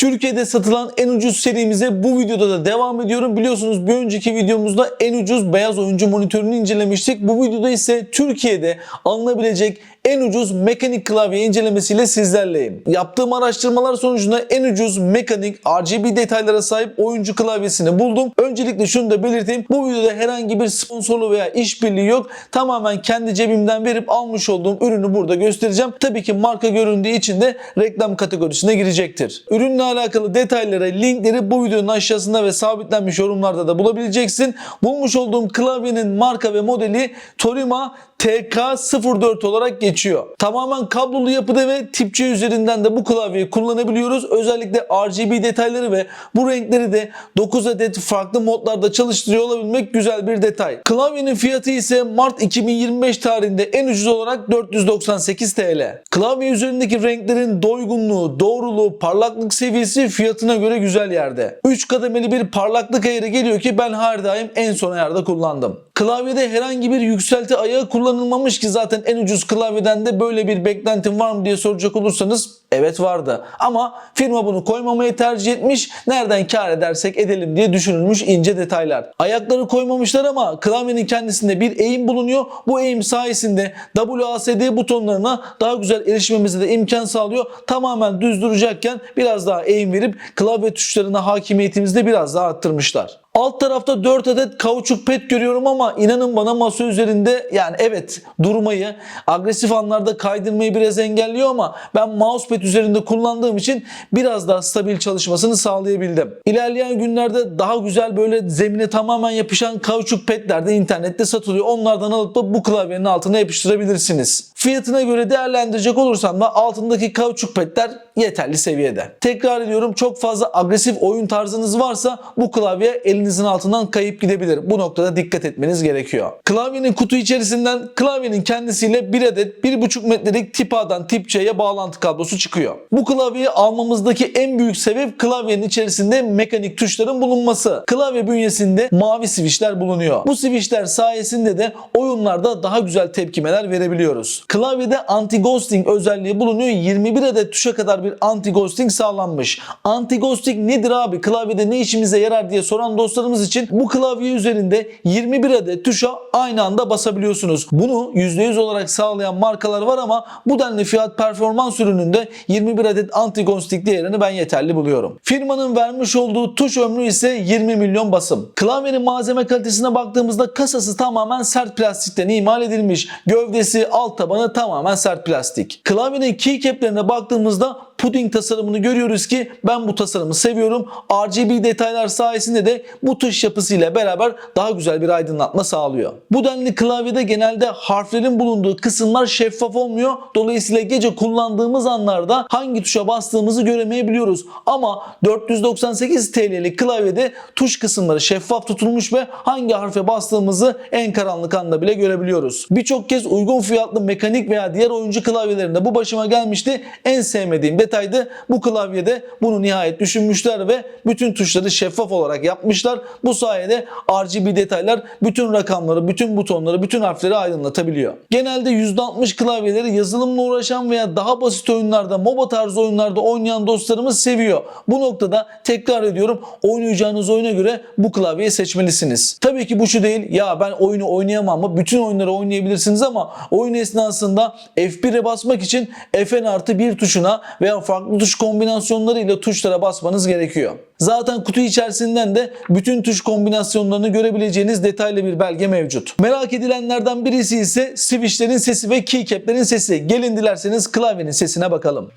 Türkiye'de satılan en ucuz serimize bu videoda da devam ediyorum. Biliyorsunuz bir önceki videomuzda en ucuz beyaz oyuncu monitörünü incelemiştik. Bu videoda ise Türkiye'de alınabilecek en ucuz mekanik klavye incelemesiyle sizlerleyim. Yaptığım araştırmalar sonucunda en ucuz mekanik RGB detaylara sahip oyuncu klavyesini buldum. Öncelikle şunu da belirteyim. Bu videoda herhangi bir sponsorlu veya işbirliği yok. Tamamen kendi cebimden verip almış olduğum ürünü burada göstereceğim. Tabii ki marka göründüğü için de reklam kategorisine girecektir. Ürünle alakalı detaylara linkleri bu videonun aşağısında ve sabitlenmiş yorumlarda da bulabileceksin. Bulmuş olduğum klavyenin marka ve modeli Torima TK04 olarak geçiyor. Tamamen kablolu yapıda ve tip C üzerinden de bu klavyeyi kullanabiliyoruz. Özellikle RGB detayları ve bu renkleri de 9 adet farklı modlarda çalıştırıyor olabilmek güzel bir detay. Klavyenin fiyatı ise Mart 2025 tarihinde en ucuz olarak 498 TL. Klavye üzerindeki renklerin doygunluğu, doğruluğu, parlaklık seviyesi fiyatına göre güzel yerde. 3 kademeli bir parlaklık ayarı geliyor ki ben her daim en son ayarda kullandım. Klavyede herhangi bir yükselti ayağı kullanılmamış ki zaten en ucuz klavyeden de böyle bir beklentim var mı diye soracak olursanız evet vardı. Ama firma bunu koymamayı tercih etmiş. Nereden kar edersek edelim diye düşünülmüş ince detaylar. Ayakları koymamışlar ama klavyenin kendisinde bir eğim bulunuyor. Bu eğim sayesinde WASD butonlarına daha güzel erişmemize de imkan sağlıyor. Tamamen düz duracakken biraz daha eğim verip klavye tuşlarına hakimiyetimizi de biraz daha arttırmışlar. Alt tarafta 4 adet kauçuk pet görüyorum ama inanın bana masa üzerinde yani evet durmayı, agresif anlarda kaydırmayı biraz engelliyor ama ben mousepad üzerinde kullandığım için biraz daha stabil çalışmasını sağlayabildim. İlerleyen günlerde daha güzel böyle zemine tamamen yapışan kauçuk petler de internette satılıyor. Onlardan alıp da bu klavyenin altına yapıştırabilirsiniz. Fiyatına göre değerlendirecek olursam da altındaki kauçuk petler yeterli seviyede. Tekrar ediyorum çok fazla agresif oyun tarzınız varsa bu klavye elinizin altından kayıp gidebilir. Bu noktada dikkat etmeniz gerekiyor. Klavyenin kutu içerisinden klavyenin kendisiyle bir adet 1,5 metrelik tip A'dan tip C'ye bağlantı kablosu çıkıyor. Bu klavyeyi almamızdaki en büyük sebep klavyenin içerisinde mekanik tuşların bulunması. Klavye bünyesinde mavi switchler bulunuyor. Bu switchler sayesinde de oyunlarda daha güzel tepkimeler verebiliyoruz. Klavyede anti-ghosting özelliği bulunuyor. 21 adet tuşa kadar bir anti-ghosting sağlanmış. Anti-ghosting nedir abi? Klavyede ne işimize yarar diye soran dostlarımız için bu klavye üzerinde 21 adet tuşa aynı anda basabiliyorsunuz. Bunu %100 olarak sağlayan markalar var ama bu denli fiyat performans ürününde 21 adet anti-ghosting değerini ben yeterli buluyorum. Firmanın vermiş olduğu tuş ömrü ise 20 milyon basım. Klavyenin malzeme kalitesine baktığımızda kasası tamamen sert plastikten imal edilmiş. Gövdesi, alt tabanı tamamen sert plastik. Klavyenin keycap'lerine baktığımızda puding tasarımını görüyoruz ki ben bu tasarımı seviyorum. RGB detaylar sayesinde de bu tuş yapısıyla beraber daha güzel bir aydınlatma sağlıyor. Bu denli klavyede genelde harflerin bulunduğu kısımlar şeffaf olmuyor. Dolayısıyla gece kullandığımız anlarda hangi tuşa bastığımızı göremeyebiliyoruz. Ama 498 TL'lik klavyede tuş kısımları şeffaf tutulmuş ve hangi harfe bastığımızı en karanlık anda bile görebiliyoruz. Birçok kez uygun fiyatlı mekanik veya diğer oyuncu klavyelerinde bu başıma gelmişti. En sevmediğim detaydı bu klavyede bunu nihayet düşünmüşler ve bütün tuşları şeffaf olarak yapmışlar. Bu sayede RGB detaylar bütün rakamları, bütün butonları, bütün harfleri aydınlatabiliyor. Genelde %60 klavyeleri yazılımla uğraşan veya daha basit oyunlarda, MOBA tarzı oyunlarda oynayan dostlarımız seviyor. Bu noktada tekrar ediyorum oynayacağınız oyuna göre bu klavyeyi seçmelisiniz. Tabii ki bu şu değil ya ben oyunu oynayamam mı? Bütün oyunları oynayabilirsiniz ama oyun esnasında F1'e basmak için Fn artı bir tuşuna veya farklı tuş kombinasyonlarıyla tuşlara basmanız gerekiyor. Zaten kutu içerisinden de bütün tuş kombinasyonlarını görebileceğiniz detaylı bir belge mevcut. Merak edilenlerden birisi ise switchlerin sesi ve keycap'lerin sesi. Gelin dilerseniz klavyenin sesine bakalım.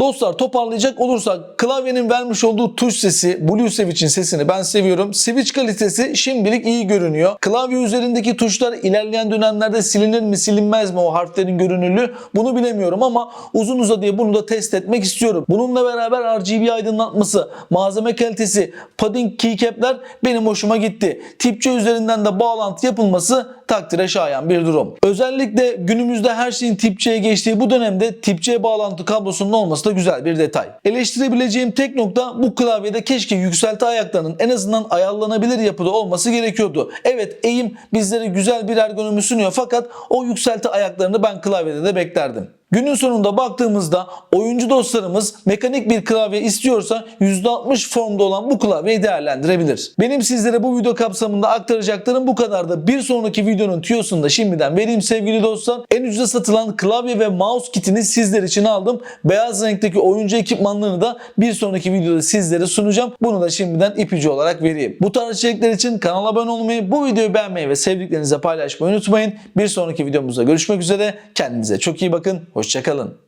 Dostlar toparlayacak olursak klavyenin vermiş olduğu tuş sesi Blue Switch'in sesini ben seviyorum. Switch kalitesi şimdilik iyi görünüyor. Klavye üzerindeki tuşlar ilerleyen dönemlerde silinir mi silinmez mi o harflerin görünürlüğü bunu bilemiyorum ama uzun uzadıya bunu da test etmek istiyorum. Bununla beraber RGB aydınlatması, malzeme kalitesi, padding keycap'ler benim hoşuma gitti. Tip C üzerinden de bağlantı yapılması takdire şayan bir durum. Özellikle günümüzde her şeyin tip C'ye geçtiği bu dönemde tip C bağlantı kablosunun olması da güzel bir detay. Eleştirebileceğim tek nokta bu klavyede keşke yükselti ayaklarının en azından ayarlanabilir yapıda olması gerekiyordu. Evet eğim bizlere güzel bir ergonomi sunuyor fakat o yükselti ayaklarını ben klavyede de beklerdim. Günün sonunda baktığımızda oyuncu dostlarımız mekanik bir klavye istiyorsa %60 formda olan bu klavyeyi değerlendirebilir. Benim sizlere bu video kapsamında aktaracaklarım bu kadar da bir sonraki videonun tüyosunu da şimdiden vereyim sevgili dostlar. En ucuza satılan klavye ve mouse kitini sizler için aldım. Beyaz renkteki oyuncu ekipmanlarını da bir sonraki videoda sizlere sunacağım. Bunu da şimdiden ipucu olarak vereyim. Bu tarz içerikler için kanala abone olmayı, bu videoyu beğenmeyi ve sevdiklerinizle paylaşmayı unutmayın. Bir sonraki videomuzda görüşmek üzere. Kendinize çok iyi bakın. Hoşçakalın.